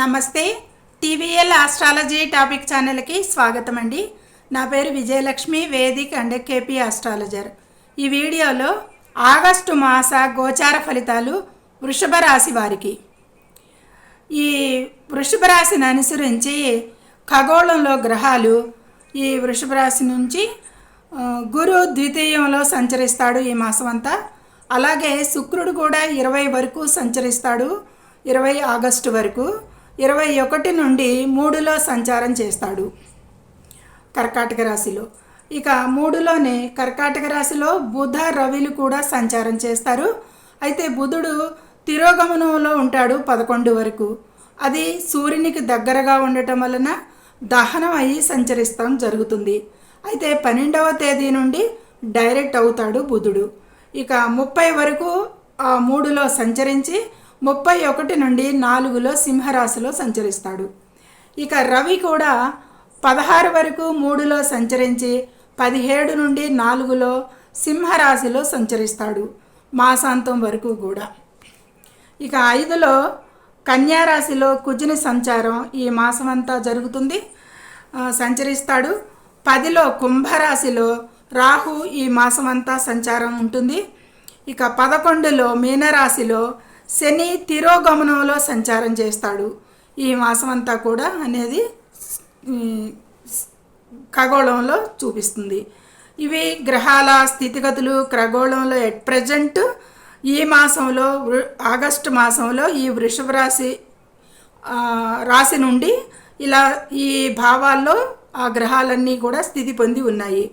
నమస్తే. TVL astrology topic ఛానల్కి స్వాగతం అండి నా పేరు Vijayalakshmi vedic and KP astrologer. ఈ వీడియోలో ఆగస్టు మాస గోచార ఫలితాలు వృషభ రాశి వారికి. ఈ వృషభ రాశిని అనుసరించి ఖగోళంలో గ్రహాలు ఈ వృషభ రాశి నుంచి గురు ద్వితీయంలో సంచరిస్తాడు ఈ మాసం అంతా అలాగే శుక్రుడు కూడా ఇరవై వరకు సంచరిస్తాడు ఇరవై ఆగస్టు వరకు. ఇరవై ఒకటి నుండి మూడులో సంచారం చేస్తాడు కర్కాటక రాశిలో. ఇక మూడులోనే కర్కాటక రాశిలో బుధ రవిలు కూడా సంచారం చేస్తారు. అయితే బుధుడు తిరోగమనంలో ఉంటాడు పదకొండు వరకు. అది సూర్యునికి దగ్గరగా ఉండటం వలన దహనం అయ్యి సంచరిస్తాం జరుగుతుంది. అయితే పన్నెండవ తేదీ నుండి డైరెక్ట్ అవుతాడు బుధుడు. ఇక ముప్పై వరకు ఆ మూడులో సంచరించి ముప్పై ఒకటి నుండి నాలుగులో సింహరాశిలో సంచరిస్తాడు. ఇక రవి కూడా పదహారు వరకు మూడులో సంచరించి పదిహేడు నుండి నాలుగులో సింహరాశిలో సంచరిస్తాడు మాసాంతం వరకు కూడా. ఇక ఐదులో కన్యారాశిలో కుజుని సంచారం ఈ మాసం అంతా జరుగుతుంది సంచరిస్తాడు. పదిలో కుంభరాశిలో రాహు ఈ మాసం అంతా సంచారం ఉంటుంది. ఇక పదకొండులో మీనరాశిలో శని తిరోగమనంలో సంచారం చేస్తాడు. ఈ మాసం అంతా కూడా అనేది ఖగోళంలో చూపిస్తుంది. ఇవి గ్రహాల స్థితిగతులు ఖగోళంలో ఎట్ ప్రజెంట్ ఈ మాసంలో వృ- ఆగస్టు మాసంలో ఈ వృషభ రాశి రాశి నుండి ఇలా ఈ భావాల్లో ఆ గ్రహాలన్నీ కూడా స్థితి పొంది ఉన్నాయి.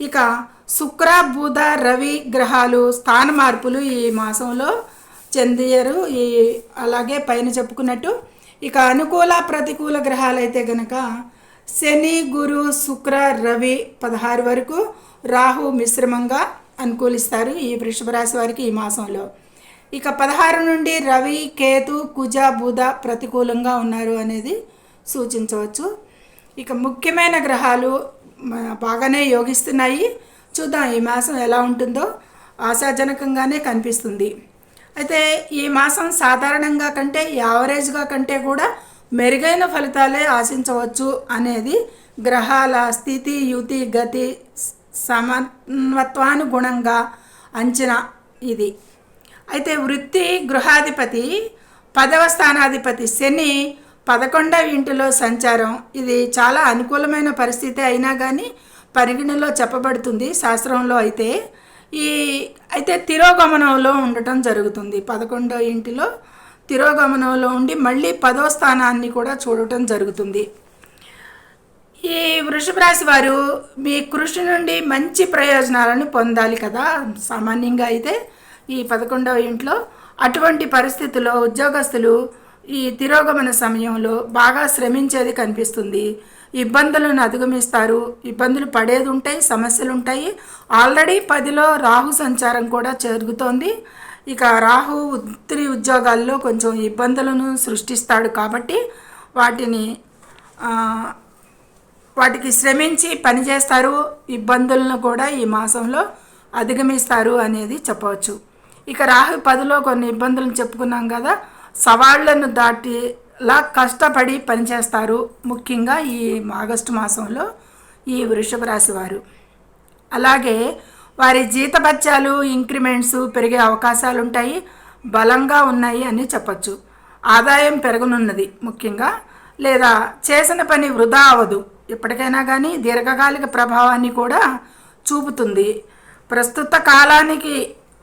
ఇక శుక్ర బుధ రవి గ్రహాలు స్థాన మార్పులు ఈ మాసంలో చెందారు ఈ అలాగే పైన చెప్పుకున్నట్టు ఇక అనుకూల ప్రతికూల గ్రహాలు అయితే గనక శని గురు శుక్ర రవి పదహారు వరకు రాహు మిశ్రమంగా అనుకూలిస్తారు ఈ వృషభ రాశి వారికి ఈ మాసంలో. ఇక పదహారు నుండి రవి కేతు కుజ బుధ ప్రతికూలంగా ఉన్నారు అనేది సూచించవచ్చు. ఇక ముఖ్యమైన గ్రహాలు బాగానే యోగిస్తున్నాయి. చూద్దాం ఈ మాసం ఎలా ఉంటుందో. ఆశాజనకంగానే కనిపిస్తుంది. అయితే ఈ మాసం సాధారణంగా కంటే యావరేజ్గా కంటే కూడా మెరుగైన ఫలితాలే ఆశించవచ్చు అనేది గ్రహాల స్థితి యుతి గతి సమత్వానుగుణంగా అంచనా ఇది. అయితే వృత్తి గృహాధిపతి పదవ స్థానాధిపతి శని పదకొండవ ఇంటిలో సంచారం. ఇది చాలా అనుకూలమైన పరిస్థితి అయినా కానీ పరిగణలో చెప్పబడుతుంది శాస్త్రంలో అయితే. ఈ అయితే తిరోగమనంలో ఉండటం జరుగుతుంది. పదకొండో ఇంటిలో తిరోగమనంలో ఉండి మళ్ళీ పదో స్థానాన్ని కూడా చూడటం జరుగుతుంది. ఈ వృషభ రాశి వారు మీ కృషి నుండి మంచి ప్రయోజనాలను పొందాలి కదా. సామాన్యంగా అయితే ఈ పదకొండవ ఇంట్లో అటువంటి పరిస్థితుల్లో ఉద్యోగస్తులు ఈ తిరోగమన సమయంలో బాగా శ్రమించేది కనిపిస్తుంది. ఇబ్బందులను అధిగమిస్తారు. ఇబ్బందులు పడేది ఉంటాయి సమస్యలు ఉంటాయి ఆల్రెడీ పదిలో రాహు సంచారం కూడా జరుగుతోంది. ఇక రాహు వృత్తి ఉద్యోగాల్లో కొంచెం ఇబ్బందులను సృష్టిస్తాడు కాబట్టి వాటిని వాటికి శ్రమించి పనిచేస్తారు ఇబ్బందులను కూడా ఈ మాసంలో అధిగమిస్తారు అనేది చెప్పవచ్చు. ఇక రాహు పదిలో కొన్ని ఇబ్బందులను చెప్పుకున్నాం కదా. సవాళ్ళను లా కష్టపడి పనిచేస్తారు ముఖ్యంగా ఈ ఆగస్టు మాసంలో ఈ వృషభ రాశి వారు. అలాగే వారి జీతభత్యాలు ఇంక్రిమెంట్స్ పెరిగే అవకాశాలు ఉంటాయి బలంగా ఉన్నాయి అని చెప్పచ్చు. ఆదాయం పెరగనున్నది ముఖ్యంగా లేదా చేసిన పని వృధా అవ్వదు. ఎప్పటికైనా కానీ దీర్ఘకాలిక ప్రభావాన్ని కూడా చూపుతుంది. ప్రస్తుత కాలానికి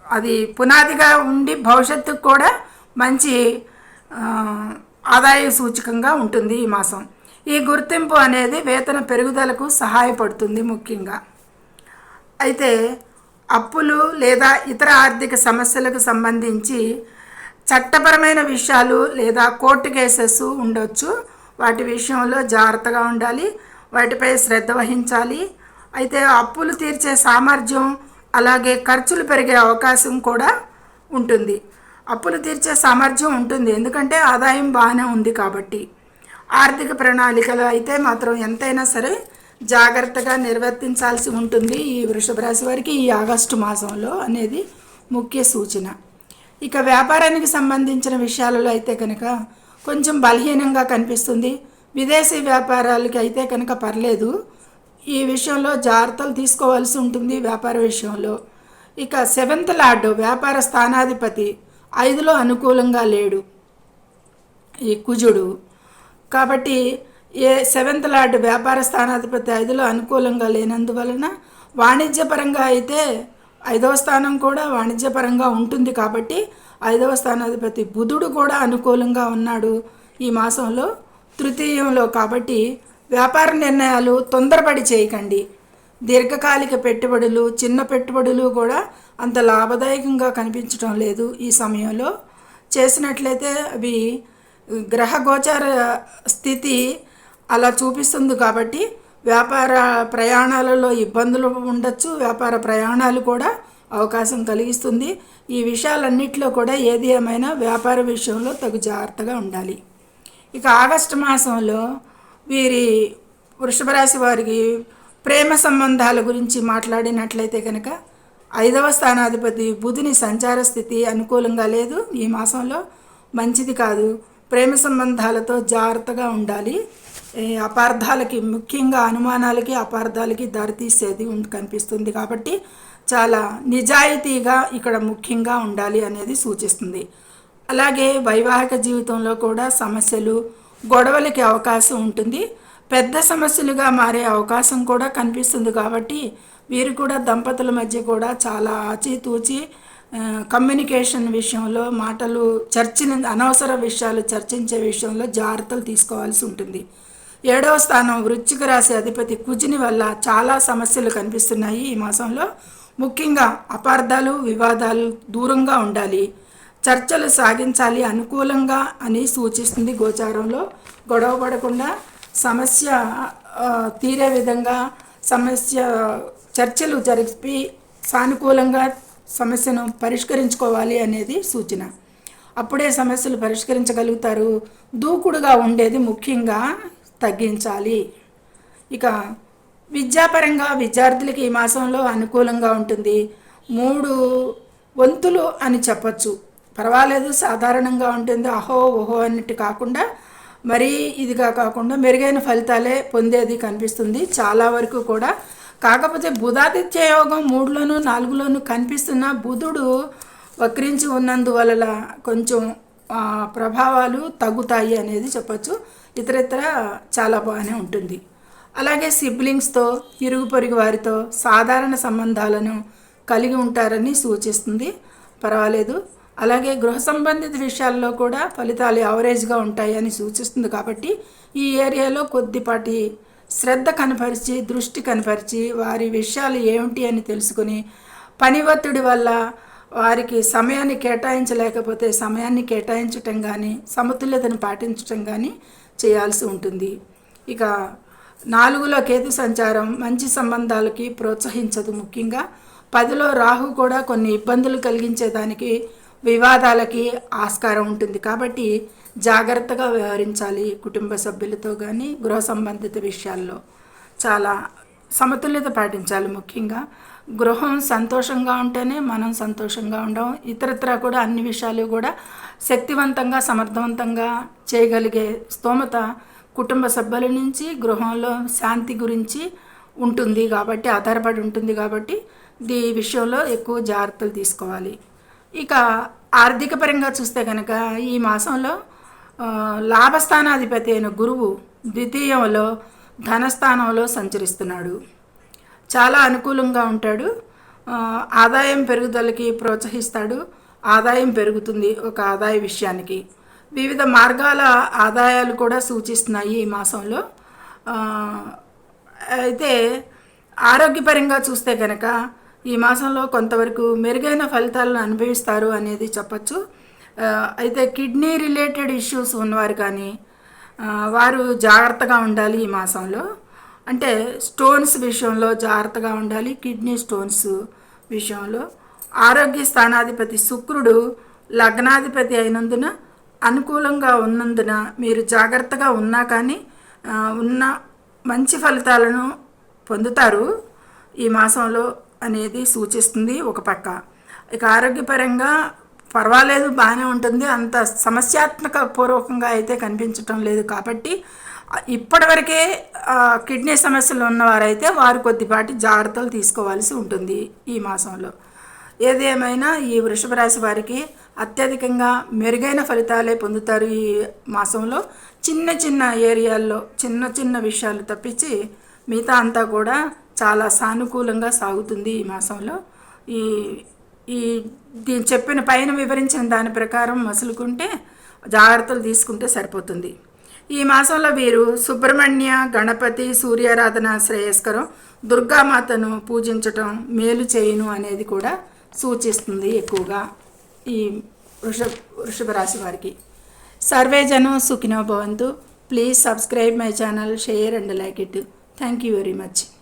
అది పునాదిగా ఉండి భవిష్యత్తుకు కూడా మంచి ఆదాయ సూచకంగా ఉంటుంది ఈ మాసం. ఈ గుర్తింపు అనేది వేతన పెరుగుదలకు సహాయపడుతుంది ముఖ్యంగా. అయితే అప్పులు లేదా ఇతర ఆర్థిక సమస్యలకు సంబంధించి చట్టపరమైన విషయాలు లేదా కోర్టు కేసెస్ ఉండొచ్చు. వాటి విషయంలో జాగ్రత్తగా ఉండాలి. వాటిపై శ్రద్ధ వహించాలి. అయితే అప్పులు తీర్చే సామర్థ్యం అలాగే ఖర్చులు పెరిగే అవకాశం కూడా ఉంటుంది. అప్పులు తీర్చే సామర్థ్యం ఉంటుంది. ఎందుకంటే ఆదాయం బాగానే ఉంది కాబట్టి. ఆర్థిక ప్రణాళికలు అయితే మాత్రం ఎంతైనా సరే జాగ్రత్తగా నిర్వర్తించాల్సి ఉంటుంది ఈ వృషభ రాశి వారికి ఈ ఆగస్టు మాసంలో అనేది ముఖ్య సూచన. ఇక వ్యాపారానికి సంబంధించిన విషయాలలో అయితే కనుక కొంచెం బలహీనంగా కనిపిస్తుంది. విదేశీ వ్యాపారాలకి అయితే కనుక పర్లేదు. ఈ విషయంలో జాగ్రత్తలు తీసుకోవాల్సి ఉంటుంది వ్యాపార విషయంలో. ఇక సెవెంత్ లార్డు వ్యాపార స్థానాధిపతి ఐదులో అనుకూలంగా లేడు ఈ కుజుడు. కాబట్టి ఏ సెవెంత్ లార్డ్ వ్యాపార స్థానాధిపతి ఐదులో అనుకూలంగా లేనందువలన వాణిజ్యపరంగా అయితే ఐదవ స్థానం కూడా వాణిజ్యపరంగా ఉంటుంది కాబట్టి ఐదవ స్థానాధిపతి బుధుడు కూడా అనుకూలంగా ఉన్నాడు ఈ మాసంలో. తృతీయంలో కాబట్టి వ్యాపార నిర్ణయాలు తొందరపడి చేయకండి. దీర్ఘకాలిక పెట్టుబడులు చిన్న పెట్టుబడులు కూడా అంత లాభదాయకంగా కనిపించడం లేదు ఈ సమయంలో. చేసినట్లయితే అవి గ్రహ గోచార స్థితి అలా చూపిస్తుంది కాబట్టి వ్యాపార ప్రయాణాలలో ఇబ్బందులు ఉండొచ్చు. వ్యాపార ప్రయాణాలు కూడా అవకాశం కలిగిస్తుంది. ఈ విషయాలన్నింటిలో కూడా ఏది ఏమైనా వ్యాపార విషయంలో తగు జాగ్రత్తగా ఉండాలి. ఇక ఆగస్టు మాసంలో వీరి వృషభ రాశి వారికి ప్రేమ సంబంధాల గురించి మాట్లాడినట్లయితే కనుక ఐదవ స్థానాధిపతి బుధుని సంచార స్థితి అనుకూలంగా లేదు. ఈ మాసంలో మంచిది కాదు. ప్రేమ సంబంధాలతో జాగ్రత్తగా ఉండాలి. అపార్థాలకి ముఖ్యంగా అనుమానాలకి అపార్థాలకి దారితీసేది ఉం- కనిపిస్తుంది కాబట్టి చాలా నిజాయితీగా ఇక్కడ ముఖ్యంగా ఉండాలి అనేది సూచిస్తుంది. అలాగే వైవాహిక జీవితంలో కూడా సమస్యలు గొడవలకి అవకాశం ఉంటుంది. పెద్ద సమస్యలుగా మారే అవకాశం కూడా కనిపిస్తుంది కాబట్టి వీరు కూడా దంపతుల మధ్య కూడా చాలా ఆచితూచి కమ్యూనికేషన్ విషయంలో మాటలు చర్చిన అనవసర విషయాలు చర్చించే విషయంలో జాగ్రత్తలు తీసుకోవాల్సి ఉంటుంది. ఏడవ స్థానం వృశ్చిక రాశి అధిపతి కుజిని వల్ల చాలా సమస్యలు కనిపిస్తున్నాయి ఈ మాసంలో. ముఖ్యంగా అపార్థాలు వివాదాలు దూరంగా ఉండాలి. చర్చలు సాగించాలి అనుకూలంగా అని సూచిస్తుంది గోచారంలో. గొడవ పడకుండా సమస్య తీరే విధంగా సమస్య చర్చలు జరిపి సానుకూలంగా సమస్యను పరిష్కరించుకోవాలి అనేది సూచన. అప్పుడే సమస్యలు పరిష్కరించగలుగుతారు. దూకుడుగా ఉండేది ముఖ్యంగా తగ్గించాలి. ఇక విద్యాపరంగా విద్యార్థులకి ఈ మాసంలో అనుకూలంగా ఉంటుంది. మూడు వంతులు అని చెప్పచ్చు. పర్వాలేదు సాధారణంగా ఉంటుంది. అహో ఓహో అన్నట్టు కాకుండా మరీ ఇదిగా కాకుండా మెరుగైన ఫలితాలే పొందేది కనిపిస్తుంది. చాలా వరకు కూడా కాకపోతే బుధాదిత్య యోగం మూడులోను నాలుగులోను కనిపిస్తున్న బుధుడు వక్రించి ఉన్నందువల్ల కొంచెం ప్రభావాలు తగ్గుతాయి అనేది చెప్పచ్చు. ఇతరత్ర చాలా బాగానే ఉంటుంది. అలాగే సిబ్లింగ్స్తో ఇరుగు పొరుగు వారితో సాధారణ సంబంధాలను కలిగి ఉంటారని సూచిస్తుంది. పర్వాలేదు. అలాగే గృహ సంబంధిత విషయాల్లో కూడా ఫలితాలు యావరేజ్గా ఉంటాయని సూచిస్తుంది కాబట్టి ఈ ఏరియాలో కొద్దిపాటి శ్రద్ధ కనపరిచి దృష్టి కనపరిచి వారి విషయాలు ఏమిటి అని తెలుసుకుని పని ఒత్తిడి వల్ల వారికి సమయాన్ని కేటాయించలేకపోతే సమయాన్ని కేటాయించటం కానీ సమతుల్యతను పాటించటం కానీ చేయాల్సి ఉంటుంది. ఇక నాలుగులో కేతు సంచారం మంచి సంబంధాలకి ప్రోత్సహించదు ముఖ్యంగా. పదిలో రాహు కూడా కొన్ని ఇబ్బందులు కలిగించేదానికి వివాదాలకి ఆస్కారం ఉంటుంది. కాబట్టి జాగ్రత్తగా వ్యవహరించాలి కుటుంబ సభ్యులతో కానీ గృహ సంబంధిత విషయాల్లో. చాలా సమతుల్యత పాటించాలి ముఖ్యంగా. గృహం సంతోషంగా ఉంటేనే మనం సంతోషంగా ఉండం. ఇతరత్ర కూడా అన్ని విషయాలు కూడా శక్తివంతంగా సమర్థవంతంగా చేయగలిగే స్తోమత కుటుంబ సభ్యుల నుంచి గృహంలో శాంతి గురించి ఉంటుంది కాబట్టి ఆధారపడి ఉంటుంది కాబట్టి ఈ విషయంలో ఎక్కువ జాగ్రత్తలు తీసుకోవాలి. ఇక ఆర్థిక పరంగా చూస్తే కనుక ఈ మాసంలో లాభస్థానాధిపతి అయిన గురువు ద్వితీయంలో ధనస్థానంలో సంచరిస్తున్నాడు. చాలా అనుకూలంగా ఉంటాడు. ఆదాయం పెరుగుదలకి ప్రోత్సహిస్తాడు. ఆదాయం పెరుగుతుంది ఒక ఆదాయ విషయానికి. వివిధ మార్గాల ఆదాయాలు కూడా సూచిస్తున్నాయి ఈ మాసంలో. అయితే ఆరోగ్యపరంగా చూస్తే కనుక ఈ మాసంలో కొంతవరకు మెరుగైన ఫలితాలను అనుభవిస్తారు అనేది చెప్పచ్చు. అయితే కిడ్నీ రిలేటెడ్ ఇష్యూస్ ఉన్నవారు కానీ వారు జాగ్రత్తగా ఉండాలి ఈ మాసంలో. అంటే స్టోన్స్ విషయంలో జాగ్రత్తగా ఉండాలి కిడ్నీ స్టోన్స్ విషయంలో. ఆరోగ్య స్థానాధిపతి శుక్రుడు లగ్నాధిపతి అయినందున అనుకూలంగా ఉన్నందున మీరు జాగ్రత్తగా ఉన్నా కానీ ఉన్న మంచి ఫలితాలను పొందుతారు ఈ మాసంలో అనేది సూచిస్తుంది ఒక పక్క. ఇక ఆరోగ్యపరంగా పర్వాలేదు బాగానే ఉంటుంది. అంత సమస్యాత్మక పూర్వకంగా అయితే కనిపించటం లేదు కాబట్టి ఇప్పటివరకే కిడ్నీ సమస్యలు ఉన్నవారైతే వారు కొద్దిపాటి జాగ్రత్తలు తీసుకోవాల్సి ఉంటుంది ఈ మాసంలో. ఏదేమైనా ఈ వృషభ రాశి వారికి అత్యధికంగా మెరుగైన ఫలితాలే పొందుతారు ఈ మాసంలో. చిన్న చిన్న ఏరియాల్లో చిన్న చిన్న విషయాలు తప్పించి మిగతా అంతా కూడా చాలా సానుకూలంగా సాగుతుంది ఈ మాసంలో. ఈ ఈ దీని చెప్పిన పైన వివరించిన దాని ప్రకారం మసులుకుంటే జాగ్రత్తలు తీసుకుంటే సరిపోతుంది. ఈ మాసంలో వీరు సుబ్రహ్మణ్య గణపతి సూర్యారాధన శ్రేయస్కరం దుర్గామాతను పూజించటం మేలు చేయును అనేది కూడా సూచిస్తుంది ఎక్కువగా ఈ వృషభ వృషభ రాశి వారికి. సర్వే జనం సుఖినో భవంతు. Please subscribe my channel share and like it. Thank you very much.